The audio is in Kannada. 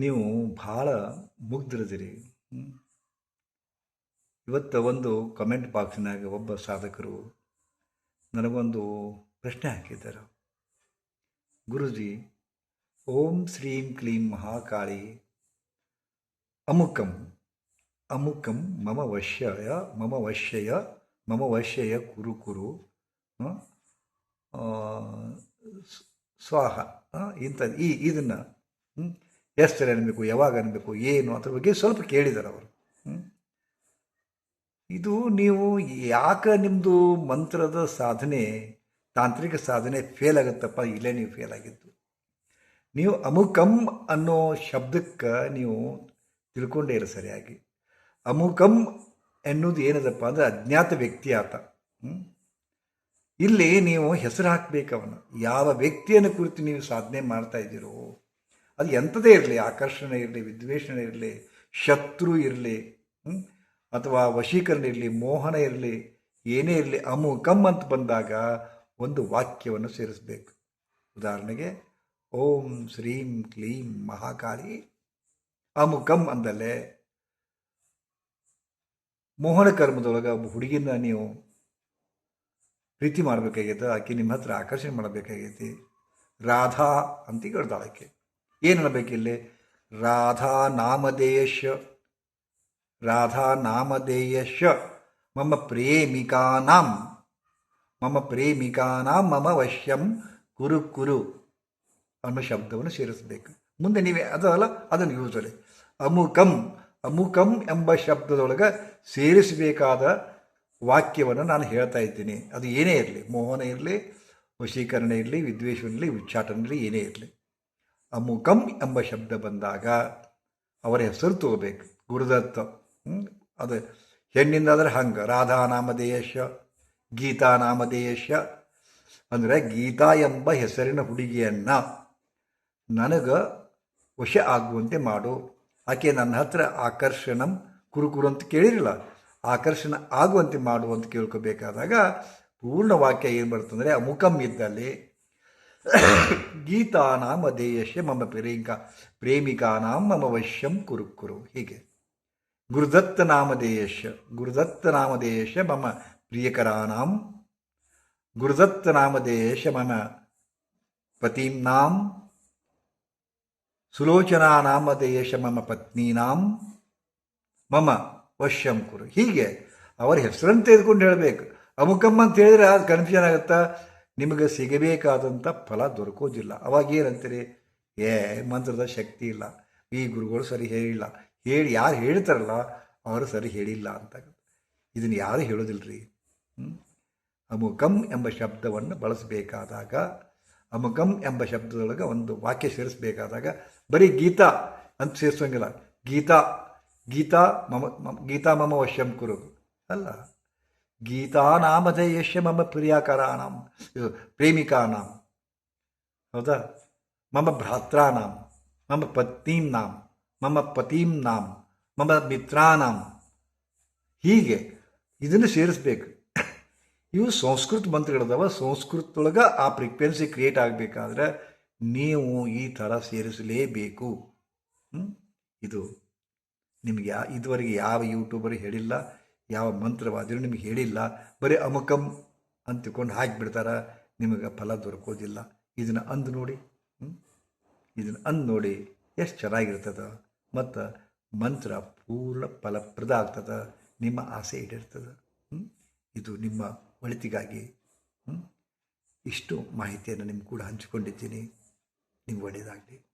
ನೀವು ಭಾಳ ಮುಗ್ದಿರದಿರಿ. ಇವತ್ತು ಒಂದು ಕಮೆಂಟ್ ಬಾಕ್ಸ್ನಾಗ ಒಬ್ಬ ಸಾಧಕರು ನನಗೊಂದು ಪ್ರಶ್ನೆ ಹಾಕಿದ್ದಾರೆ ಗುರುಜಿ, ಓಂ ಶ್ರೀಂ ಕ್ಲೀಂ ಮಹಾಕಾಳಿ ಅಮುಕಂ ಅಮುಕಂ ಮಮ ವಶ್ಯಯ ಮಮ ವಶ್ಯಯ ಮಮ ವಶ್ಯಯ ಕುರು ಕುರು ಸ್ವಾಹ? ಇಂಥ ಈ, ಇದನ್ನು ಎಷ್ಟು ಅನ್ಬೇಕು, ಯಾವಾಗ ಅನ್ಬೇಕು, ಏನು, ಅದ್ರ ಬಗ್ಗೆ ಸ್ವಲ್ಪ ಕೇಳಿದ್ದಾರೆ ಅವರು. ಇದು ನೀವು ಯಾಕೆ ನಿಮ್ಮದು ಮಂತ್ರದ ಸಾಧನೆ, ತಾಂತ್ರಿಕ ಸಾಧನೆ ಫೇಲ್ ಆಗುತ್ತಪ್ಪ, ಇಲ್ಲೇ ನೀವು ಫೇಲ್ ಆಗಿದ್ದು? ನೀವು ಅಮುಕಂ ಅನ್ನೋ ಶಬ್ದಕ್ಕೆ ನೀವು ತಿಳ್ಕೊಂಡೇ ಇರೋ ಸರಿಯಾಗಿ. ಅಮುಕಂ ಎನ್ನುವುದು ಏನದಪ್ಪ ಅಂದರೆ ಅಜ್ಞಾತ ವ್ಯಕ್ತಿ ಆತ? ಇಲ್ಲಿ ನೀವು ಹೆಸರು ಹಾಕಬೇಕು ಅವನು. ಯಾವ ವ್ಯಕ್ತಿಯನ್ನು ಕುರಿತು ನೀವು ಸಾಧನೆ ಮಾಡ್ತಾ ಇದ್ದೀರೋ ಅದು ಎಂಥದೇ ಇರಲಿ, ಆಕರ್ಷಣೆ ಇರಲಿ, ವಿದ್ವೇಷಣೆ ಇರಲಿ, ಶತ್ರು ಇರಲಿ ಅಥವಾ ವಶೀಕರಣ ಇರಲಿ, ಮೋಹನ ಇರಲಿ, ಏನೇ ಇರಲಿ, ಅಮು, ಕಮ್ ಅಂತ ಬಂದಾಗ ಒಂದು ವಾಕ್ಯವನ್ನು ಸೇರಿಸಬೇಕು. ಉದಾಹರಣೆಗೆ, ಓಂ ಶ್ರೀಂ ಕ್ಲೀಂ ಮಹಾಕಾಳಿ ಅಮುಕಂ ಅಂದಲ್ಲೇ ಮೋಹನ ಕರ್ಮದೊಳಗೆ ಒಬ್ಬ ಹುಡುಗಿನ ನೀವು ಪ್ರೀತಿ ಮಾಡಬೇಕಾಗೈತೆ, ಆಕೆ ನಿಮ್ಮ ಹತ್ರ ಆಕರ್ಷಣೆ ಮಾಡಬೇಕಾಗೈತಿ, ರಾಧಾ ಅಂತ ಹೇಳ್ತಾಳೆ ಆಕೆ. ಏನು ಹೇಳಬೇಕಿಲ್ಲಿ ರಾಧಾ ನಾಮಧೇಯಶ ರಾಧಾ ನಾಮಧೇಯಶ ಮಮ ಪ್ರೇಮಿಕಾನಾಂ. ಮಮ ಪ್ರೇಮಿಕಾನಾಂ ಮಮ ವಶ್ಯಂ. ಕುರು ಕುರು ಅನ್ನೋ ಶಬ್ದವನ್ನು ಸೇರಿಸಬೇಕು. ಮುಂದೆ ನೀವೇ ಅದಲ್ಲ ಅದನ್ನು ಯೂಸ್ ಮಾಡಿ. ಅಮುಕಂ. ಅಮುಕಂ ಎಂಬ ಶಬ್ದದೊಳಗೆ ಸೇರಿಸಬೇಕಾದ ವಾಕ್ಯವನ್ನು ನಾನು ಹೇಳ್ತಾ ಇದ್ದೀನಿ. ಅದು ಏನೇ ಇರಲಿ, ಮೋಹನ ಇರಲಿ, ವಶೀಕರಣ ಇರಲಿ ವಿದ್ವೇಷ ಇರಲಿ, ಉಚ್ಚಾಟನೆ ಇರಲಿ, ಏನೇ ಇರಲಿ. ಅಮುಕಂ ಎಂಬ ಶಬ್ದ ಬಂದಾಗ ಅವರ ಹೆಸರು ತಗೋಬೇಕು, ಗುರುದತ್ತ? ಅದು ಹೆಣ್ಣಿಂದಾದರೆ ಹಂಗೆ, ರಾಧಾ ನಾಮಧೇಯಶ ಗೀತಾ ನಾಮಧೇಯಶ ಅಂದರೆ ಗೀತಾ ಎಂಬ ಹೆಸರಿನ ಹುಡುಗಿಯನ್ನು ನನಗೆ ವಶ ಆಗುವಂತೆ ಮಾಡು ಆಕೆ ನನ್ನ ಹತ್ರ ಆಕರ್ಷಣಂ ಕುರುಕುರು ಅಂತ ಕೇಳಿರಲಿಲ್ಲ ಆಕರ್ಷಣ ಆಗುವಂತೆ ಮಾಡು ಅಂತ ಕೇಳ್ಕೋಬೇಕಾದಾಗ ಪೂರ್ಣ ವಾಕ್ಯ ಏನು ಬರ್ತಂದರೆ ಅಮುಖಂ ಇದ್ದಲ್ಲಿ ಗೀತಾನಾಂ ಅಧೇಯಶ್ಯ ಮಮ ಪ್ರೇಂಕ ಪ್ರೇಮಿಕಾನಾಂ ಮಮ ವಶ್ಯಂ ಕುರು ಹೀಗೆ. ಗುರುದತ್ತ ನಾಮಧೇಯಶ್ಯ ಗುರುದತ್ತ ನಾಮಧೇಯಶ್ಯ ಮಮ ಪ್ರಿಯಕರಾನಾಂ, ಗುರುದತ್ತ ನಾಮಧೇಯಶ್ಯ ಮಮ ಪತೀನಾಂ ಸುಲೋಚನಾ ನಾಮಧೇಯಶ ಮಮ ಪತ್ನೀನಾಂ, ಮಮ ವಶ್ಯಂ ಕುರು. ಹೀಗೆ. ಅವರ ಹೆಸರನ್ನು ತೆಗೆದುಕೊಂಡು ಹೇಳಬೇಕು. ಅಮುಕಮ್ಮ ಅಂತ ಹೇಳಿದ್ರೆ ಅದು ಕನ್ಫ್ಯೂಷನ್ ಆಗುತ್ತಾ? ನಿಮಗೆ ಸಿಗಬೇಕಾದಂಥ ಫಲ ದೊರಕೋದಿಲ್ಲ. ಅವಾಗ ಏನಂತೀರಿ? ಏ, ಮಂತ್ರದ ಶಕ್ತಿ ಇಲ್ಲ. ಈ ಗುರುಗಳು ಸರಿ ಹೇಳಿಲ್ಲ. ಹೇಳಿ, ಯಾರು ಹೇಳ್ತಾರಲ್ಲ, ಅವರು ಸರಿ ಹೇಳಿಲ್ಲ ಅಂತ. ಇದನ್ನು ಯಾರು ಹೇಳೋದಿಲ್ಲರಿ ಅಮುಕಂ ಎಂಬ ಶಬ್ದವನ್ನು ಬಳಸಬೇಕಾದಾಗ, ಅಮುಕಂ ಎಂಬ ಶಬ್ದದೊಳಗೆ ಒಂದು ವಾಕ್ಯ ಸೇರಿಸಬೇಕಾದಾಗ, ಬರೀ ಗೀತಾ ಅಂತ ಸೇರಿಸೋಂಗಿಲ್ಲ. ಗೀತಾ ಗೀತಾ ಮಮ ಗೀತಾ ಮಮ ವಶ್ಯಂ ಕುರು ಅಲ್ಲ? ಗೀತಾ ನಾಮಧೇಯಶ್ಯ ಮಮ ಪ್ರಿಯಾಕರಾಣಂ ಇದು ಪ್ರೇಮಿಕಾನಾಂ ಹೌದಾ ಮಮ ಭ್ರಾತ್ರಾನಾಂ ಮಮ ಪತ್ನೀಂ ನಾಮ ಮಮ ಪತೀಂ ನಾಮ ಮಮ ಮಿತ್ರಾನಾಂ ಹೀಗೆ ಇದನ್ನು ಸೇರಿಸ್ಬೇಕು. ಇವು ಸಂಸ್ಕೃತ ಮಂತ್ರಗಳದವ, ಸಂಸ್ಕೃತದೊಳಗೆ ಆ ಫ್ರೀಕ್ವೆನ್ಸಿ ಕ್ರಿಯೇಟ್ ಆಗಬೇಕಾದ್ರೆ ನೀವು ಈ ಥರ ಸೇರಿಸಲೇಬೇಕು. ಇದು ನಿಮಗೆ ಯಾ, ಇದುವರೆಗೆ ಯಾವ ಯೂಟ್ಯೂಬರ್ ಹೇಳಿಲ್ಲ. ಯಾವ ಮಂತ್ರವಾದರೂ ನಿಮಗೆ ಹೇಳಿಲ್ಲ. ಬರೀ ಅಮಕಂ ಅಂತ ತಿಳ್ಕೊಂಡು ಹಾಕಿಬಿಡ್ತಾರ, ನಿಮಗೆ ಫಲ ದೊರಕೋದಿಲ್ಲ. ಇದನ್ನು ಅಂದು ನೋಡಿ? ಇದನ್ನು ಅಂದು ನೋಡಿ ಎಷ್ಟು ಚೆನ್ನಾಗಿರ್ತದ. ಮತ್ತು ಮಂತ್ರ ಪೂರ್ಣ ಫಲಪ್ರದ ಆಗ್ತದೆ. ನಿಮ್ಮ ಆಸೆ ಈಡೇರ್ತದೆ. ಇದು ನಿಮ್ಮ ಒಳಿತಿಗಾಗಿ? ಇಷ್ಟು ಮಾಹಿತಿಯನ್ನು ನಿಮ್ಗೆ ಕೂಡ ಹಂಚಿಕೊಂಡಿದ್ದೀನಿ. ನಿಮ್ಗೆ ಒಳ್ಳೆಯದಾಗಲಿ